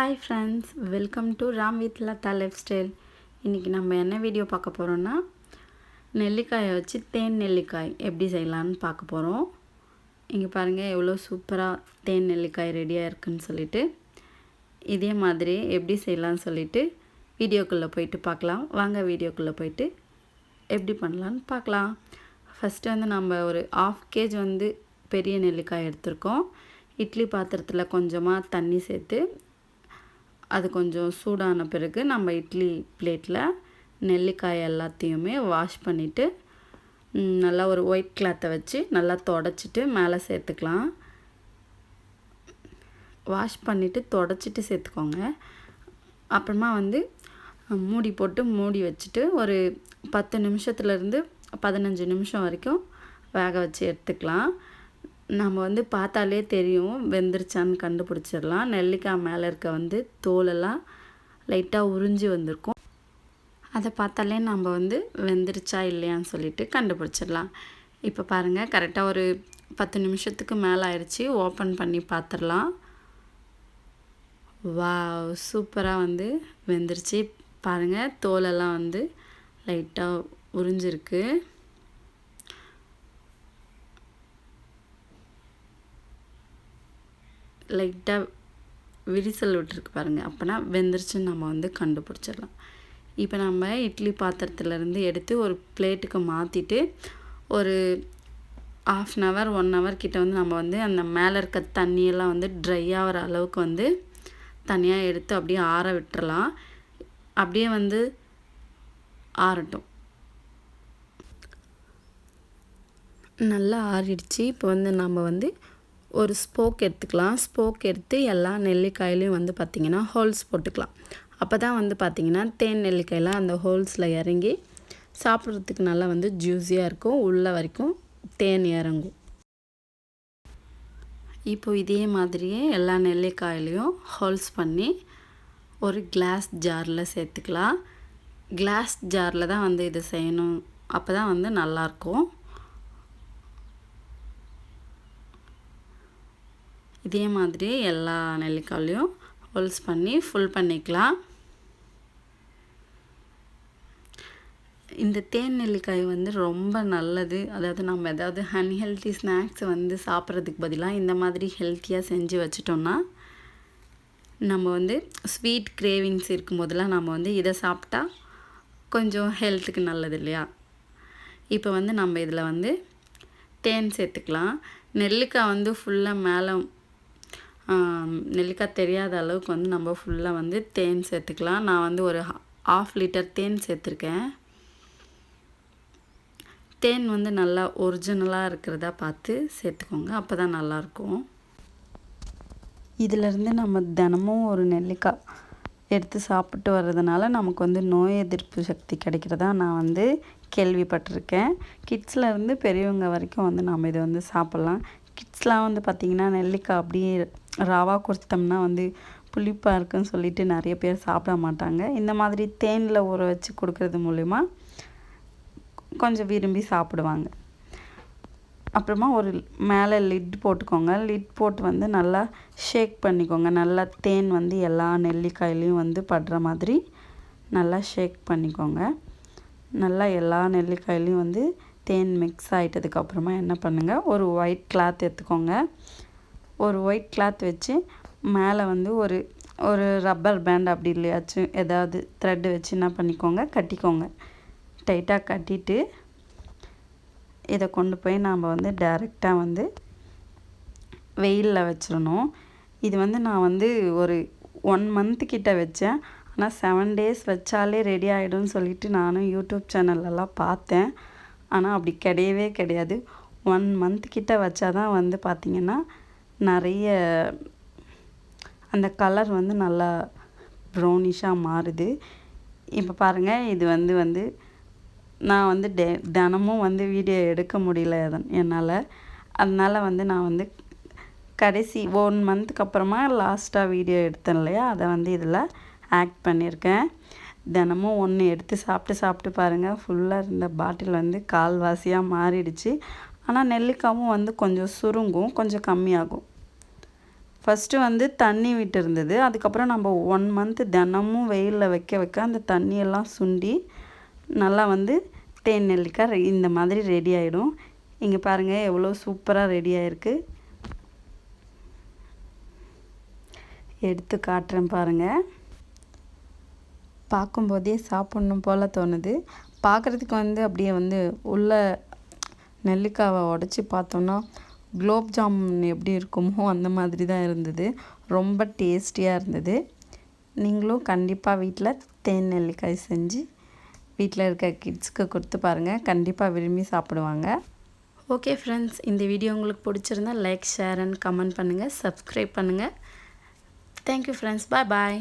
Hi friends welcome to Ram with Latha lifestyle இன்றைக்கி நம்ம என்ன வீடியோ பார்க்க போகிறோன்னா நெல்லிக்காயை வச்சு தேன் நெல்லிக்காய் எப்படி செய்யலான்னு பார்க்க போகிறோம் இங்கே பாருங்கள் எவ்வளோ சூப்பராக தேன் நெல்லிக்காய் ரெடியாக இருக்குன்னு சொல்லிட்டு இதே மாதிரி எப்படி செய்யலான்னு சொல்லிட்டு வீடியோக்குள்ளே போயிட்டு பார்க்கலாம். வாங்க வீடியோக்குள்ளே போயிட்டு எப்படி பண்ணலான்னு பார்க்கலாம். ஃபஸ்ட்டு வந்து நம்ம ஒரு ஆஃப் கேஜ் வந்து பெரிய நெல்லிக்காய் எடுத்திருக்கோம். இட்லி பாத்திரத்தில் கொஞ்சமாக தண்ணி சேர்த்து அது கொஞ்சம் சூடான பிறகு நம்ம இட்லி பிளேட்டில் நெல்லிக்காய் எல்லாத்தையுமே வாஷ் பண்ணிவிட்டு நல்லா ஒரு ஒயிட் கிளாத்தை வச்சு நல்லா தொடச்சிட்டு மேலே சேர்த்துக்கலாம். வாஷ் பண்ணிவிட்டு தொடச்சிட்டு சேர்த்துக்கோங்க. அப்புறமா வந்து மூடி போட்டு மூடி வச்சுட்டு ஒரு பத்து நிமிஷத்துலேருந்து பதினஞ்சு நிமிஷம் வரைக்கும் வேக வச்சு எடுத்துக்கலாம். நம்ம வந்து பார்த்தாலே தெரியும். வெந்துருச்சான்னு கண்டுபிடிச்சிடலாம். நெல்லிக்காய் மேலே இருக்க வந்து தோலெல்லாம் லைட்டாக உறிஞ்சி வந்திருக்கும். அதை பார்த்தாலே நம்ம வந்து வெந்துருச்சா இல்லையான்னு சொல்லிட்டு கண்டுபிடிச்சிடலாம். இப்போ பாருங்கள் கரெக்டாக ஒரு பத்து நிமிஷத்துக்கு மேலே ஆயிடுச்சு ஓப்பன் பண்ணி பார்த்துடலாம். வா சூப்பராக வந்து வெந்துருச்சு. பாருங்கள் தோலெல்லாம் வந்து லைட்டாக உறிஞ்சிருக்கு. லைட்டாக விரிசல் விட்டுருக்கு பாருங்கள் அப்போனா வெந்துருச்சுன்னு நம்ம வந்து கண்டுபிடிச்சிடலாம். இப்போ நம்ம இட்லி பாத்திரத்துலேருந்து எடுத்து ஒரு பிளேட்டுக்கு மாற்றிட்டு ஒரு half an hour one hour கிட்ட வந்து நம்ம வந்து அந்த மேலே இருக்க தண்ணியெல்லாம் வந்து ட்ரை ஆகிற அளவுக்கு வந்து தனியாக எடுத்து அப்படியே ஆற விட்டுறலாம். அப்படியே வந்து ஆறட்டும். நல்லா ஆறிடுச்சு. இப்போ வந்து நம்ம வந்து ஒரு ஸ்போக் எடுத்துக்கலாம். ஸ்போக் எடுத்து எல்லா நெல்லிக்காயிலையும் வந்து பார்த்திங்கன்னா ஹோல்ஸ் போட்டுக்கலாம். அப்போ தான் வந்து பார்த்திங்கன்னா தேன் நெல்லிக்காயெலாம் அந்த ஹோல்ஸில் இறங்கி சாப்பிட்றதுக்கு நல்லா வந்து ஜூஸியாக இருக்கும். உள்ள வரைக்கும் தேன் இறங்கும். இப்போ இதே மாதிரியே எல்லா நெல்லிக்காயிலையும் ஹோல்ஸ் பண்ணி ஒரு கிளாஸ் ஜாரில் சேர்த்துக்கலாம். கிளாஸ் ஜாரில் தான் வந்து இது செய்யணும். அப்போ தான் வந்து நல்லாயிருக்கும் இதே மாதிரி எல்லா நெல்லிக்காயிலையும் ஹோல்ஸ் பண்ணி ஃபுல் பண்ணிக்கலாம். இந்த தேன் நெல்லிக்காய் வந்து ரொம்ப நல்லது. அதாவது நம்ம ஏதாவது அன்ஹெல்த்தி ஸ்நாக்ஸ் வந்து சாப்பிட்றதுக்கு பதிலாக இந்த மாதிரி ஹெல்த்தியாக செஞ்சு வச்சிட்டோம்னா நம்ம வந்து ஸ்வீட் கிரேவிங்ஸ் இருக்கும்போதெல்லாம் நம்ம வந்து இதை சாப்பிட்டா கொஞ்சம் ஹெல்த்துக்கு நல்லது இல்லையா? இப்போ வந்து நம்ம இதில் வந்து தேன் சேர்த்துக்கலாம். நெல்லிக்காய் வந்து ஃபுல்லாக மேலே நெல்லிக்காய் தெரியாத அளவுக்கு வந்து நம்ம ஃபுல்லாக வந்து தேன் சேர்த்துக்கலாம். நான் வந்து ஒரு ஆஃப் லிட்டர் தேன் சேர்த்துருக்கேன். தேன் வந்து நல்லா ஒரிஜினலாக இருக்கிறதா பார்த்து சேர்த்துக்கோங்க. அப்போ தான் நல்லாயிருக்கும் இதிலேருந்து நம்ம தினமும் ஒரு நெல்லிக்காய் எடுத்து சாப்பிட்டு வர்றதுனால நமக்கு வந்து நோய் எதிர்ப்பு சக்தி கிடைக்கிறதா நான் வந்து கேள்விப்பட்டிருக்கேன். கிட்ஸ்லேருந்து பெரியவங்க வரைக்கும் வந்து நம்ம இதை வந்து சாப்பிட்லாம். கிட்ஸ்லாம் வந்து பார்த்திங்கன்னா நெல்லிக்காய் அப்படியே ரவா கொடுத்தோம்னா வந்து புளிப்பாக இருக்குன்னு சொல்லிட்டு நிறைய பேர் சாப்பிட மாட்டாங்க. இந்த மாதிரி தேனில் ஊற வச்சு கொடுக்கறது மூலிமா கொஞ்சம் விரும்பி சாப்பிடுவாங்க. அப்புறமா ஒரு மேலே லிட் போட்டுக்கோங்க. லிட் போட்டு வந்து நல்லா ஷேக் பண்ணிக்கோங்க. நல்லா தேன் வந்து எல்லா நெல்லிக்காயிலையும் வந்து படுற மாதிரி நல்லா ஷேக் பண்ணிக்கோங்க. நல்லா எல்லா நெல்லிக்காயிலையும் வந்து தேன் மிக்ஸ் ஆகிட்டதுக்கப்புறமா என்ன பண்ணுங்கள் ஒரு ஒயிட் கிளாத் எடுத்துக்கோங்க. ஒரு ஒயிட் கிளாத் வச்சு மேலே வந்து ஒரு ஒரு ரப்பர் பேண்ட் அப்படி இல்லையாச்சும் ஏதாவது த்ரெட்டு வச்சு என்ன பண்ணிக்கோங்க கட்டிக்கோங்க. டைட்டாக கட்டிட்டு இதை கொண்டு போய் நாம் வந்து டைரெக்டாக வந்து வெயிலில் வச்சிடணும். இது வந்து நான் வந்து ஒரு ஒன் மந்த்து கிட்ட வச்சேன். ஆனால் செவன் டேஸ் வச்சாலே ரெடி ஆகிடும்னு சொல்லிட்டு நானும் யூடியூப் சேனல்லலாம் பார்த்தேன். ஆனால் அப்படி கிடையவே கிடையாது. ஒன் மந்த் கிட்ட வச்சா தான் வந்து பார்த்திங்கன்னா நிறைய அந்த கலர் வந்து நல்லா ப்ரௌனிஷாக மாறுது. இப்போ பாருங்கள் இது வந்து வந்து நான் வந்து டே தினமும் வந்து வீடியோ எடுக்க முடியல என்னால். அதனால் வந்து நான் வந்து கடைசி ஒன் மந்த்துக்கு அப்புறமா லாஸ்ட்டாக வீடியோ எடுத்தேன் இல்லையா? அதை வந்து இதில் ஆக்ட் பண்ணியிருக்கேன் தினமும் ஒன்று எடுத்து சாப்பிட்டு சாப்பிட்டு பாருங்கள் ஃபுல்லாக இருந்த பாட்டில் வந்து கால்வாசியாக மாறிடுச்சு. ஆனால் நெல்லிக்காவும் வந்து கொஞ்சம் சுருங்கும் கொஞ்சம் கம்மியாகும். ஃபஸ்ட்டு வந்து தண்ணி விட்டு இருந்தது அதுக்கப்புறம் நம்ம ஒன் மந்த் தினமும் வெயிலில் வைக்க வைக்க அந்த தண்ணியெல்லாம் சுண்டி நல்லா வந்து தேன் நெல்லிக்காய் இந்த மாதிரி ரெடி ஆகிடும் இங்கே பாருங்கள் எவ்வளோ சூப்பராக ரெடி ஆகிருக்கு எடுத்து காட்டுறேன் பாருங்கள் பார்க்கும்போதே சாப்பிட்ணும் போல் தோணுது. பார்க்குறதுக்கு வந்து அப்படியே வந்து உள்ள நெல்லிக்காவை உடச்சி பார்த்தோன்னா குலோப் ஜாமுன் எப்படி இருக்குமோ அந்த மாதிரி தான் இருந்தது. ரொம்ப டேஸ்டியாக இருந்தது. நீங்களும் கண்டிப்பாக வீட்டில் தேன் நெல்லிக்காய் செஞ்சு வீட்டில் இருக்க கிட்ஸ்க்கு கொடுத்து பாருங்கள் கண்டிப்பாக விரும்பி சாப்பிடுவாங்க. ஓகே ஃப்ரெண்ட்ஸ் இந்த வீடியோ உங்களுக்கு பிடிச்சிருந்தா லைக் ஷேர் அண்ட் கமெண்ட் பண்ணுங்கள் சப்ஸ்கிரைப் பண்ணுங்கள் thank you friends bye bye